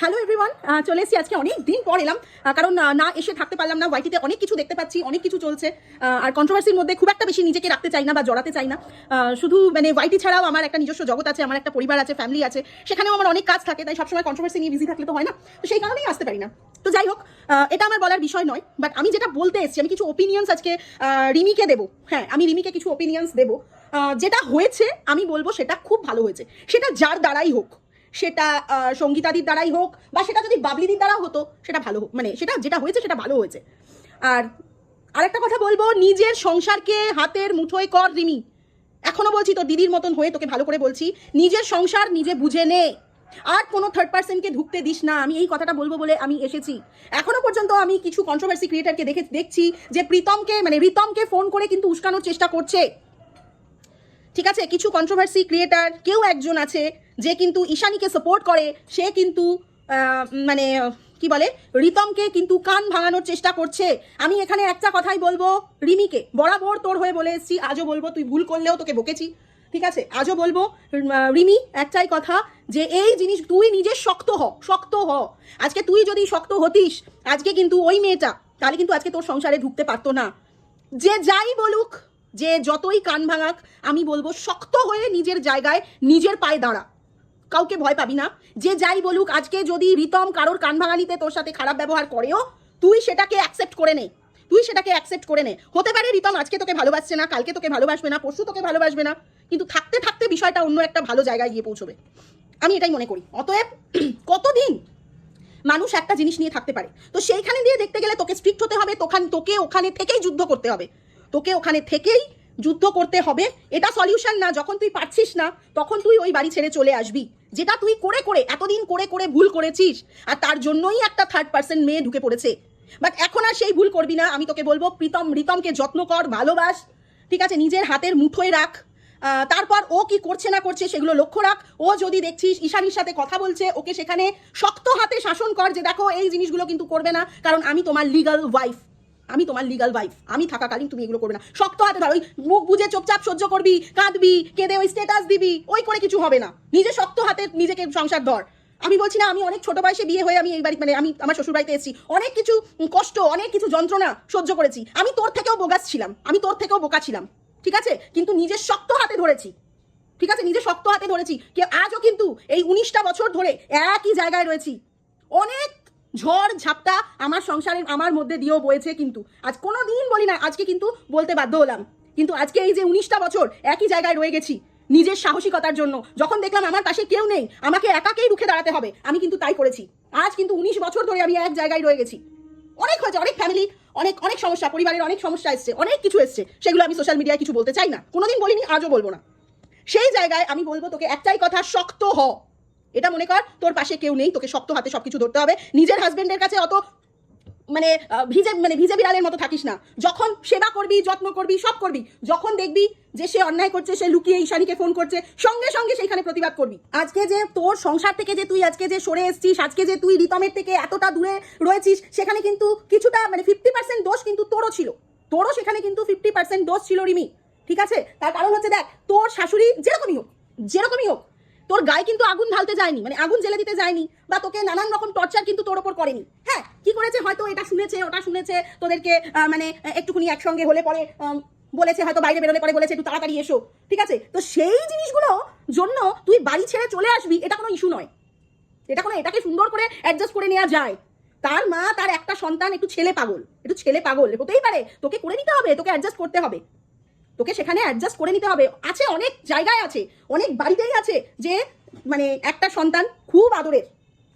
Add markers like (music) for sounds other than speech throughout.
Hello everyone চলে এসেছি। আজকে অনেক দিন পর এলাম। কারণ না এসে থাকতে পারলাম না। ওয়াইটিতে অনেক কিছু দেখতে পাচ্ছি, অনেক কিছু চলছে। আর কন্ট্রোভার্সির মধ্যে খুব একটা বেশি নিজেকে রাখতে চাই না বা জড়াতে চাই না। শুধু মানে ওয়াইটি ছাড়াও আমার একটা নিজস্ব জগৎ আছে, আমার একটা পরিবার আছে ফ্যামিলি আছে। সেখানেও আমার অনেক কাজ থাকে, তাই সবসময় কন্ট্রোভার্সি নিয়ে বিজি থাকলে তো হয় না। তো সেই কারণেই আসতে পারি না। তো যাই হোক এটা আমার বলার বিষয় নয় বাট আমি যেটা বলতে এসেছি, আমি কিছু ওপিনিয়ন্স আজকে রিমিকে দেবো। হ্যাঁ আমি রিমিকে কিছু ওপিনিয়ন্স দেবো। যেটা হয়েছে, আমি বলব সেটা খুব ভালো হয়েছে। সেটা যার দ্বারাই হোক। সেটা সঙ্গীতাদির দ্বারাই হোক বা সেটা যদি বাবলিদির দ্বারা হতো, সেটা ভালো মানে সেটা যেটা হয়েছে সেটা ভালো হয়েছে। আর আরেকটা কথা বলব, নিজের সংসারকে হাতের মুঠোয় কর, রিমি। এখনও বলছি তোর দিদির মতন হয়ে তোকে ভালো করে বলছি, নিজের সংসার নিজে বুঝে নে। আর কোনো থার্ড পার্সনকে ঢুকতে দিস না, আমি এই কথাটা বলব বলে আমি এসেছি। এখনও পর্যন্ত আমি কিছু কন্ট্রোভার্সি ক্রিয়েটারকে দেখে, দেখছি যে প্রীতমকে মানে রিতমকে ফোন করে কিন্তু উস্কানোর চেষ্টা করছে। ঠিক আছে, কিছু কন্ট্রোভার্সি ক্রিয়েটার কেউ একজন আছে যে কিন্তু ঈশানীকে সাপোর্ট করে, সে কিন্তু মানে কি বলে, রিতমকে কিন্তু কান ভাঙানোর চেষ্টা করছে। আমি এখানে একটা কথাই বলব, রিমিকে, বরাবর তোর হয়ে বলে এসেছি, আজও বলব, তুই ভুল করলেও তোকে বকেছি, ঠিক আছে? আজও বলব রিমি, একটাই কথা, যে এই জিনিস, তুই নিজে শক্ত হ শক্ত হ। আজকে তুই যদি শক্ত হতিস, আজকে কিন্তু ওই মেয়েটা, তাহলে কিন্তু আজকে তোর সংসারে ঢুকতে পারতো না। যে যাই বলুক, যে যতই কান ভাঙাক, আমি বলব, শক্ত হয়ে নিজের জায়গায় নিজের পায়ে দাঁড়া। কাউকে ভয় পাবি না। যে যাই বলুক, আজকে যদি রিতম কারোর কান ভাঙানিতে তোর সাথে খারাপ ব্যবহার করেও, তুই সেটাকে অ্যাকসেপ্ট করে নে। তুই সেটাকে অ্যাকসেপ্ট করে নে। হতে পারে রিতম আজকে তোকে ভালোবাসছে না, কালকে তোকে ভালোবাসবে না, পরশু তোকে ভালোবাসবে না, কিন্তু থাকতে থাকতে বিষয়টা অন্য একটা ভালো জায়গায় গিয়ে পৌঁছবে। আমি এটাই মনে করি। অতএব (clears throat) কতদিন মানুষ একটা জিনিস নিয়ে থাকতে পারে? তো সেইখানে দিয়ে দেখতে গেলে তোকে স্ট্রিক্ট হতে হবে, তোখান তোকে ওখানে থেকেই যুদ্ধ করতে হবে। তোকে ওখানে থেকেই যুদ্ধ করতে হবে, এটা সলিউশন না। যখন তুই পারছিস না, তখন তুই ওই বাড়ি ছেড়ে চলে আসবি। যেটা তুই করে করে, এতদিন করে করে ভুল করেছিস, আর তার জন্যই একটা থার্ড পার্সন মেয়ে ঢুকে পড়েছে। বাট এখন আর সেই ভুল করবি না। আমি তোকে বলব, প্রীতম রিতমকে যত্ন কর, ভালোবাস। ঠিক আছে, নিজের হাতের মুঠোয় রাখ। তারপর ও কি করছে না করছে সেগুলো লক্ষ্য রাখ। ও যদি দেখছিস, ঈশানির সাথে কথা বলছে, ওকে সেখানে শক্ত হাতে শাসন কর যে দেখো, এই জিনিসগুলো কিন্তু করবে না, কারণ আমি তোমার লিগাল ওয়াইফ আমি তোমার লিগাল ওয়াইফ আমি থাকাকালীন তুমি এগুলো করবে না। শক্ত হাতে ধর, ওই মুখ বুঝে চুপচাপ সহ্য করবি, কাঁদবি, কেঁদে ওই স্ট্যাটাস দিবি, ওই করে কিছু হবে না। নিজে শক্ত হাতে নিজেকে সংসার ধর। আমি বলছি না, আমি অনেক ছোট বয়সে বিয়ে হয়ে আমি এই বাড়ি মানে আমি আমার শ্বশুর বাড়িতে এসেছি। অনেক কিছু কষ্ট, অনেক কিছু যন্ত্রণা সহ্য করেছি। আমি তোর থেকেও বোগাস ছিলাম, আমি তোর থেকেও বোকা ছিলাম, ঠিক আছে? কিন্তু নিজের শক্ত হাতে ধরেছি, ঠিক আছে? নিজে শক্ত হাতে ধরেছি, কে আজও কিন্তু এই উনিশটা বছর ধরে একই জায়গায় রয়েছি। অনেক ঝড় ঝাপটা আমার সংসারের, আমার মধ্যে দিয়েও বয়েছে কিন্তু। আজ কোনো দিন বলি না, আজকে কিন্তু বলতে বাধ্য হলাম। কিন্তু আজকে এই যে উনিশটা বছর একই জায়গায় রয়ে গেছি, নিজের সাহসিকতার জন্য। যখন দেখলাম আমার পাশে কেউ নেই, আমাকে একাকেই রুখে দাঁড়াতে হবে। আমি কিন্তু তাই করেছি। আজ কিন্তু উনিশ বছর ধরে আমি এক জায়গায় রয়ে গেছি। অনেক হয়েছে, অনেক ফ্যামিলি অনেক অনেক সমস্যা, পরিবারের অনেক সমস্যা এসছে, অনেক কিছু এসছে। সেগুলো আমি সোশ্যাল মিডিয়ায় কিছু বলতে চাই না। কোনোদিন বলিনি, আজও বলব না। সেই জায়গায় আমি বলব তোকে একটাই কথা, শক্ত হ। এটা মনে কর, তোর পাশে কেউ নেই, তোকে শক্ত হাতে সবকিছু ধরতে হবে। নিজের হাজবেন্ডের কাছে অত মানে ভিজে মানে ভিজে বিড়ালের মতো থাকিস না। যখন সেবা করবি, যত্ন করবি, সব করবি, যখন দেখবি যে সে অন্যায় করছে, সে লুকিয়ে ঈশানীকে ফোন করছে, সঙ্গে সঙ্গে সেইখানে প্রতিবাদ করবি। আজকে যে তোর সংসার থেকে যে তুই আজকে যে সরে এসছিস, আজকে যে তুই রিতমের থেকে এতটা দূরে রয়েছিস, সেখানে কিন্তু কিছুটা মানে ফিফটি পার্সেন্ট দোষ কিন্তু তোরও ছিল। তোরও সেখানে কিন্তু ফিফটি পার্সেন্ট দোষ ছিল রিমি। ঠিক আছে? তার কারণ হচ্ছে দেখ, তোর শাশুড়ি যেরকমই হোক যেরকমই হোক তোর গায়ে কিন্তু আগুন ঢালতে যায়নি মানে আগুন জ্বেলে দিতে যায়নি, বা তোকে নানান রকম টর্চার কিন্তু তোর ওপর করেনি। হ্যাঁ কি করেছে? হয়তো এটা শুনেছে, ওটা শুনেছে, তোদেরকে মানে একটুখানি একসঙ্গে হলে পরে বলেছে, হয়তো বাইরে বেরোলে পরে বলেছে, একটু তাড়াতাড়ি এসো, ঠিক আছে? তো সেই জিনিসগুলো জন্য তুই বাড়ি ছেড়ে চলে আসবি, এটা কোনো ইস্যু নয়। এটা কোনো, এটাকে সুন্দর করে অ্যাডজাস্ট করে নেওয়া যায়। তার মা, তার একটা সন্তান, একটু ছেলে পাগল, একটু ছেলে পাগল, হতেই পারে, তোকে করে নিতে হবে, তোকে অ্যাডজাস্ট করতে হবে। তোকে সেখানে অ্যাডজাস্ট করে নিতে হবে। আছে অনেক জায়গায় আছে, অনেক বাড়িতেই আছে যে মানে একটা সন্তান খুব আদরের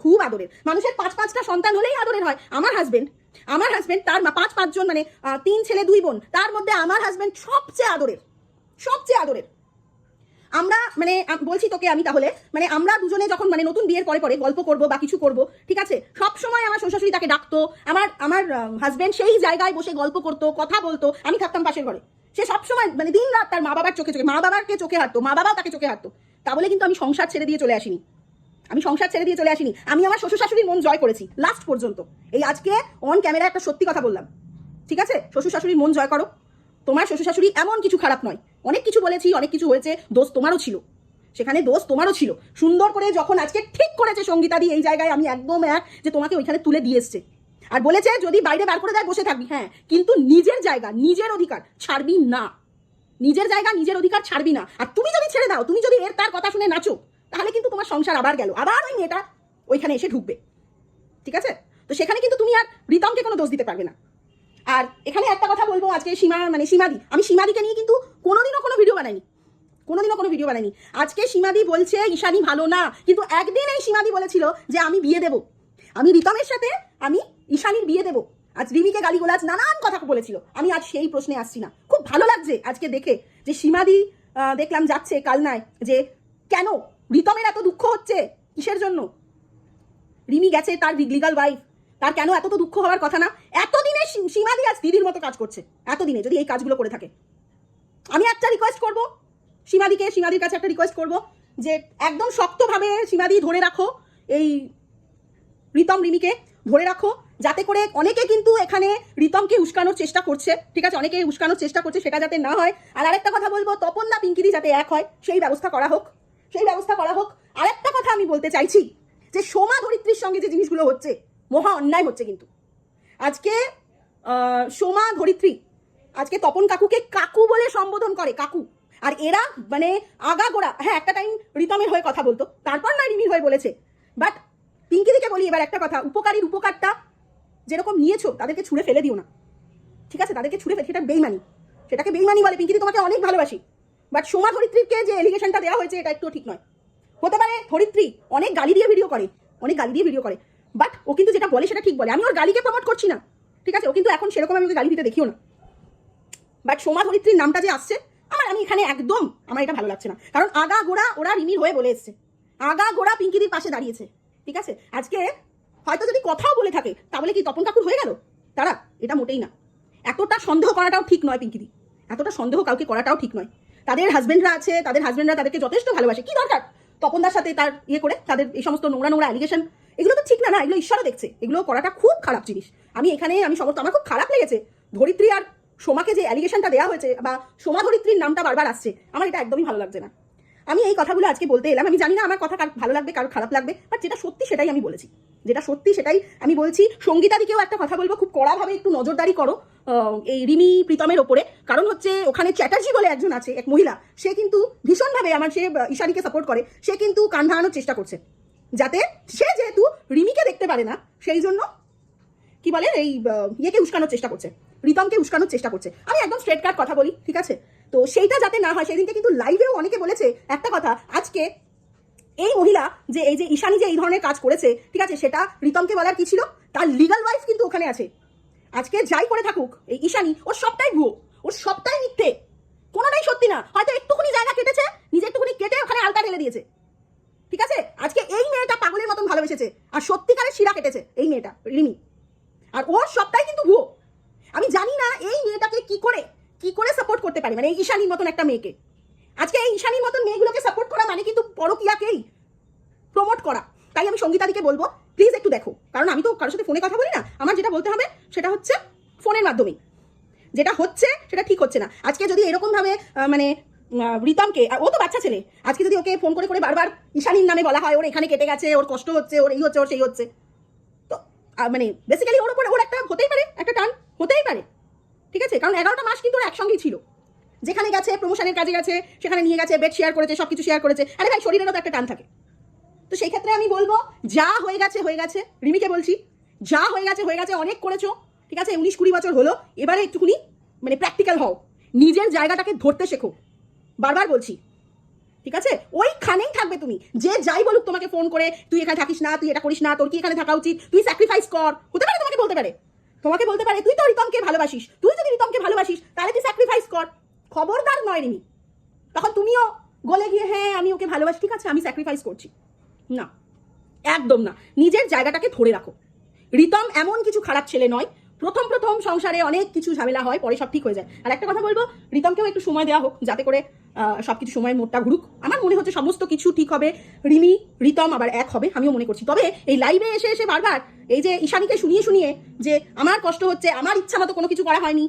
খুব আদরের। মানুষের পাঁচ পাঁচটা সন্তান হলেই আদরের হয়। আমার হাজবেন্ড আমার হাজবেন্ড তার পাঁচ পাঁচজন মানে তিন ছেলে, দুই বোন, তার মধ্যে আমার হাজবেন্ড সবচেয়ে আদরের সবচেয়ে আদরের। আমরা মানে বলছি তোকে আমি তাহলে মানে আমরা দুজনে যখন মানে নতুন বিয়ের পরে পরে গল্প করব বা কিছু করব, ঠিক আছে? সব সময় আমার শ্বশুর তাকে ডাকতো, আমার আমার হাজবেন্ড সেই জায়গায় বসে গল্প করতো, কথা বলতো, আমি থাকতাম পাশের ঘরে। সে সব সময় মানে দিন রাত তার মা বাবার চোখে চোখে মা বাবাকে চোখে হাঁটতো মা বাবা তাকে চোখে হাঁটতো। তা বলে কিন্তু আমি সংসার ছেড়ে দিয়ে চলে আসিনি। আমি সংসার ছেড়ে দিয়ে চলে আসিনি। আমি আমার শ্বশুর শাশুড়ির মন জয় করেছি লাস্ট পর্যন্ত। এই আজকে অন ক্যামেরা একটা সত্যি কথা বললাম। ঠিক আছে? শ্বশুর শাশুড়ির মন জয় করো। তোমার শ্বশুর শাশুড়ি এমন কিছু খারাপ নয়। অনেক কিছু বলেছি, অনেক কিছু হয়েছে, দোষ তোমারও ছিল। সেখানে দোষ তোমারও ছিল। সুন্দর করে যখন আজকে ঠিক করেছে সঙ্গীতাদি এই জায়গায় আমি একদম এক যে তোমাকে ওইখানে তুলে দিয়ে এসছে। আর বলেছে, যদি বাইরে বার করে দেয়, বসে থাকবি। হ্যাঁ কিন্তু নিজের জায়গা, নিজের অধিকার ছাড়বি না। নিজের জায়গা, নিজের অধিকার ছাড়বি না। আর তুমি যদি ছেড়ে দাও, তুমি যদি এর তার কথা শুনে নাচো, তাহলে কিন্তু তোমার সংসার আবার গেল। আবার ওই মেয়েটা ওইখানে এসে ঢুকবে। ঠিক আছে? তো সেখানে কিন্তু তুমি আর রিতমকে কোনো দোষ দিতে পারবে না। আর এখানে একটা কথা বলব আজকে সীমা মানে সীমাদি। আমি সীমাদিকে নিয়ে কিন্তু কোনোদিনও কোনো ভিডিও বানাইনি। কোনোদিনও কোনো ভিডিও বানাইনি। আজকে সীমাদি বলছে, ঈশানি ভালো না। কিন্তু একদিন এই সীমাদি বলেছিল যে, আমি বিয়ে দেব। আমি রিতমের সাথে বিয়ে দেব। আজ রিমিকে গালিগোলাজ নানান কথা বলেছিল। আমি আজ সেই প্রশ্নে আসছি না। খুব ভালো লাগছে আজকে দেখে যে সীমাদি দেখলাম যাচ্ছে কালনায় যে কেন রিতমের এত দুঃখ হচ্ছে? কিসের জন্য? রিমি গেছে তার লিগাল ওয়াইফ তার কেন এত তো দুঃখ হওয়ার কথা না? এতদিনে সীমাদি আজ দিদির মতো কাজ করছে। এতদিনে যদি এই কাজগুলো করে থাকে। আমি একটা রিকোয়েস্ট করব। সীমাদিকে, সীমাদির কাছে একটা রিকোয়েস্ট করব যে একদম শক্তভাবে সীমাদি ধরে রাখো। এই রিতম, রিমিকে ধরে রাখো। যাতে করে অনেকে কিন্তু এখানে রিতমকে উস্কানোর চেষ্টা করছে, ঠিক আছে? অনেকে উস্কানোর চেষ্টা করছে, সেটা যাতে না হয়। আর আরেকটা কথা বলব, তপন দা পিঙ্কিদি যাতে এক হয়, সেই ব্যবস্থা করা হোক। সেই ব্যবস্থা করা হোক। আরেকটা কথা আমি বলতে চাইছি, যে সোমা ধরিত্রীর সঙ্গে যে জিনিসগুলো হচ্ছে, মহা অন্যায় হচ্ছে কিন্তু। আজকে সোমা ধরিত্রী, আজকে তপন কাকুকে কাকু বলে সম্বোধন করে, কাকু। আর এরা মানে আগাগোড়া হ্যাঁ একটা টাইম রিতমের হয়ে কথা বলতো, তারপর না রিমির হয়ে বলেছে। বাট পিঙ্কিদিকে বলি এবার একটা কথা, উপকারীর উপকারটা যেরকম নিয়েছো, তাদেরকে ছুঁড়ে ফেলে দিও না। ঠিক আছে? তাদেরকে ছুঁড়ে ফেলে, সেটা বেইমানি। সেটাকে বেইমানি বলে। পিঙ্কিদি, তোমাকে অনেক ভালোবাসি। বাট সোমা ধরিত্রীকে যে এলিগেশনটা দেওয়া হয়েছে, এটা একটু ঠিক নয়। হতে পারে ধরিত্রী অনেক গালি দিয়ে ভিডিও করে, অনেক গালি দিয়ে ভিডিও করে বাট ও কিন্তু যেটা বলে সেটা ঠিক বলে। আমি ওর গালিকে প্রমোট করছি না। ঠিক আছে? ও কিন্তু এখন সেরকম আমি ওকে গালি দিতে দেখিও না। বাট সোমা ধরিত্রীর নামটা যে আসছে, আমার, আমি এখানে একদম, আমার এটা ভালো লাগছে না। কারণ আগা গোড়া ওরা রিমির হয়ে বলে এসছে। আগা গোড়া পিঙ্কিদির পাশে দাঁড়িয়েছে। ঠিক আছে? আজকে হয়তো যদি কথাও বলে থাকে, তাহলে কি তপন কাকুর হয়ে গেল? তারা এটা মোটেই না। এতটা সন্দেহ করাটাও ঠিক নয় পিঙ্কিদি এতটা সন্দেহ কাউকে করাটাও ঠিক নয়। তাদের হাজব্যান্ডরা আছে, তাদের হাজব্যান্ডরা তাদেরকে যথেষ্ট ভালোবাসে। কি দরকার? তপনদার সাথে তার ইয়ে করে, তাদের এই সমস্ত নোংরা নোংরা অ্যালিগেশন এগুলো তো ঠিক না না, এগুলো ঈশ্বরও দেখছে। এগুলো করাটা খুব খারাপ জিনিস। আমি এখানে, আমি সমস্ত, আমার খুব খারাপ লেগেছে। ধরিত্রী আর সোমাকে যে অ্যালিগেশনটা দেওয়া হয়েছে, বা সোমা ধরিত্রীর নামটা বারবার আসছে, আমার এটা একদমই ভালো লাগছে না। আমি এই কথাগুলো আজকে বলতে এলাম। আমি জানি না আমার কথা কার ভালো লাগবে, কারও খারাপ লাগবে বাট যেটা সত্যি সেটাই আমি বলেছি। যেটা সত্যি সেটাই আমি বলছি, সঙ্গীতাদিকেও একটা কথা বলব, খুব কড়াভাবে একটু নজরদারি করো এই রিমি প্রীতমের ওপরে। কারণ হচ্ছে ওখানে চ্যাটার্জি বলে একজন আছে, এক মহিলা, সে কিন্তু ভীষণভাবে আমার, সে ঈশানীকে সাপোর্ট করে, সে কিন্তু কান ভাঙানোর চেষ্টা করছে। যাতে সে যেহেতু রিমিকে দেখতে পারে না, সেই জন্য কি বলে, এই ইয়েকে উস্কানোর চেষ্টা করছে রিতমকে উস্কানোর চেষ্টা করছে। আমি একদম স্ট্রেট কাট কথা বলি, ঠিক আছে? তো সেইটা যাতে না হয়, সেদিনকে কিন্তু লাইভেও অনেকে বলেছে একটা কথা, আজকে এই মহিলা যে, এই যে ঈশানী যে এই ধরনের কাজ করেছে, ঠিক আছে, সেটা রিতমকে বলার কি ছিল? তার লিগাল ওয়াইফ কিন্তু ওখানে আছে। আজকে যাই করে থাকুক, এই ঈশানী ওর সবটাই ভুয়ো ওর সবটাই মিথ্যে। কোনোটাই সত্যি না। হয়তো একটুখানি জায়গা কেটেছে, নিজে একটুখানি কেটে ওখানে আলতা ঢেলে দিয়েছে। ঠিক আছে? আজকে এই মেয়েটা পাগলের মতন ভালোবেসেছে, আর সত্যিকারের শিরা কেটেছে এই মেয়েটা, রিমি। আর ওর সবটাই কিন্তু ভুয়ো। আমি জানি না এই মেয়েটাকে কি করে কি করে সাপোর্ট করতে পারে মানে এই ঈশানীর মতন একটা মেয়েকে। আজকে এই ঈশানীর মতন মেয়েগুলোকে সাপোর্ট করা মানে কিন্তু পরকিয়াকেই প্রমোট করা। তাই আমি সঙ্গীতাদিকে বলব প্লিজ একটু দেখো। কারণ আমি তো কারোর সাথে ফোনে কথা বলি না, আমার যেটা বলতে হবে সেটা হচ্ছে ফোনের মাধ্যমেই। যেটা হচ্ছে সেটা ঠিক হচ্ছে না। আজকে যদি এরকমভাবে মানে রিতমকে ও তো বাচ্চা ছেলে, আজকে যদি ওকে ফোন করে করে বারবার ঈশানীর নামে বলা হয়, ওর এখানে কেটে গেছে, ওর কষ্ট হচ্ছে, ওর এই হচ্ছে, ওর সেই হচ্ছে, তো মানে বেসিক্যালি ওর উপরে ওর একটা হতেই পারে, একটা টান হতেই পারে। ঠিক আছে? কারণ এগারোটা মাস কিন্তু ওর একসঙ্গেই ছিল। যেখানে গেছে প্রমোশনের কাজে গেছে, সেখানে নিয়ে গেছে বেড শেয়ার করেছে সব কিছু শেয়ার করেছে। আরে ভাই, শরীরেরও তো একটা টান থাকে। তো সেই ক্ষেত্রে আমি বলব, যা হয়ে গেছে হয়ে গেছে। রিমিকে বলছি, যা হয়ে গেছে হয়ে গেছে, অনেক করেছ। ঠিক আছে, উনিশ কুড়ি বছর হলো, এবারে একটুখানি মানে প্র্যাকটিক্যাল হও। নিজের জায়গাটাকে ধরতে শেখো। বারবার বলছি। ঠিক আছে? ওইখানেই থাকবে তুমি। যে যাই বলুক তোমাকে ফোন করে, তুই এখানে থাকিস না, তুই এটা করিস না, তোর কি এখানে থাকা উচিত? তুই স্যাক্রিফাইস কর। হতে পারে তোমাকে বলতে পারে। তোমাকে বলতে পারে, তুই তো রিতমকে ভালোবাসিস। তুই যদি রিতমকে ভালোবাসিস, তাহলে তুই স্যাক্রিফাইস কর। খবরদার নয় রিমি। তখন তুমিও গলে গিয়ে হ্যাঁ আমি ওকে ভালোবাসি, ঠিক আছে, আমি স্যাক্রিফাইস করছি। না, একদম না। নিজের জায়গাটাকে ধরে রাখো। রিতম এমন কিছু খারাপ ছেলে নয়। প্রথম প্রথম সংসারে অনেক কিছু ঝামেলা হয়, পরে সব ঠিক হয়ে যায়। আর একটা কথা বলব, রিতমকেও একটু সময় দেওয়া হোক, যাতে করে সব কিছু সময় মোটটা ঘুরুক। আমার মনে হচ্ছে সমস্ত কিছু ঠিক হবে। রিমি, রিতম আবার এক হবে, আমিও মনে করছি। তবে এই লাইভে এসে এসে বারবার এই যে ঈশানীকে শুনিয়ে শুনিয়ে যে আমার কষ্ট হচ্ছে, আমার ইচ্ছা মতো কোনো কিছু করা হয়নি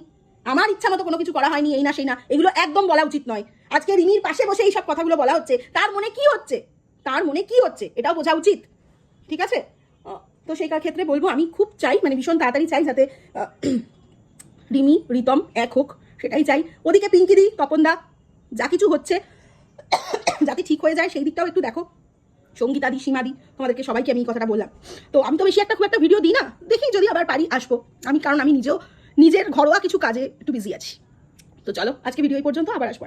আমার ইচ্ছা মতো কোনো কিছু করা হয়নি, এই না সেই না, এগুলো একদম বলা উচিত নয়। আজকে রিমির পাশে বসে এই সব কথাগুলো বলা হচ্ছে, তার মনে কি হচ্ছে? তার মনে কি হচ্ছে? এটাও বোঝা উচিত। ঠিক আছে? তো সেই ক্ষেত্রে বলব, আমি খুব চাই মানে ভীষণ তাড়াতাড়ি চাই যাতে রিমি, রিতম এক হোক, সেটাই চাই। ওদিকে পিঙ্কিদি তপনদা যা কিছু হচ্ছে, যাতে ঠিক হয়ে যায়, সেই দিকটাও একটু দেখো। সঙ্গীতাদি সীমাদি তোমাদেরকে সবাইকে আমি এই কথাটা বললাম। তো আমি তো বেশি একটা খুব একটা ভিডিও দিই না, দেখি যদি আবার পারি, আসব। আমি, কারণ আমি নিজেও নিজের ঘরোয়া কিছু কাজে একটু বিজি আছি। তো চলো আজকে ভিডিও পর্যন্ত আবার আসব